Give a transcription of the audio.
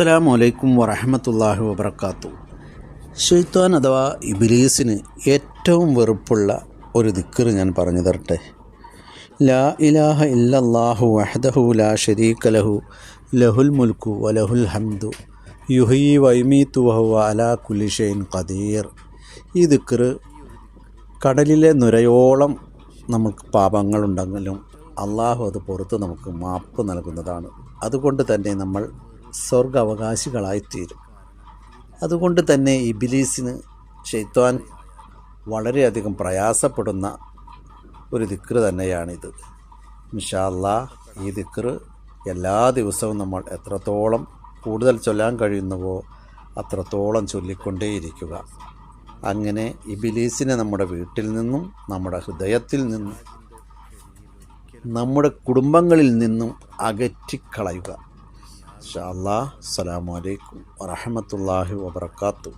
അസ്സലാമു അലൈക്കും വറഹമത്തല്ലാഹി വബർക്കാത്തു ഷെയ്ത്താൻ അഥവാ ഇബിലീസിന് ഏറ്റവും വെറുപ്പുള്ള ഒരു ദിക്കറ് ഞാൻ പറഞ്ഞു തരട്ടെ. ലാ ഇലാഹ ഇല്ലല്ലാഹു വഹദഹു ലാ ഷരീക ലഹു ലഹുൽ മുൽക്കു വലഹുൽ ഹംദു യുഹി വൈമീത്തു വഹു അലാ കുലിഷൈൻ ഖദീർ. ഈ ദിക്കറ് കടലിലെ നുരയോളം നമുക്ക് പാപങ്ങളുണ്ടെങ്കിലും അള്ളാഹു അത് പുറത്ത് നമുക്ക് മാപ്പ് നൽകുന്നതാണ്. അതുകൊണ്ട് തന്നെ നമ്മൾ സ്വർഗ അവകാശികളായിത്തീരും അതുകൊണ്ട് തന്നെ ഇബിലീസിന് ഷെയ്ത്താൻ വളരെയധികം പ്രയാസപ്പെടുന്ന ഒരു ദിക്റ് തന്നെയാണിത്. ഇൻഷാല്ലാ ഈ ദിക്റ് എല്ലാ ദിവസവും നമ്മൾ എത്രത്തോളം കൂടുതൽ ചൊല്ലാൻ കഴിയുന്നുവോ അത്രത്തോളം ചൊല്ലിക്കൊണ്ടേയിരിക്കുക. അങ്ങനെ ഇബിലീസിനെ നമ്മുടെ വീട്ടിൽ നിന്നും നമ്മുടെ ഹൃദയത്തിൽ നിന്നും നമ്മുടെ കുടുംബങ്ങളിൽ നിന്നും അകറ്റിക്കളയുക. ഇൻഷാ അല്ലാ അസ്സലാമു അലൈക്കും വറഹമത്തല്ലാഹി വബർക്കാത്തു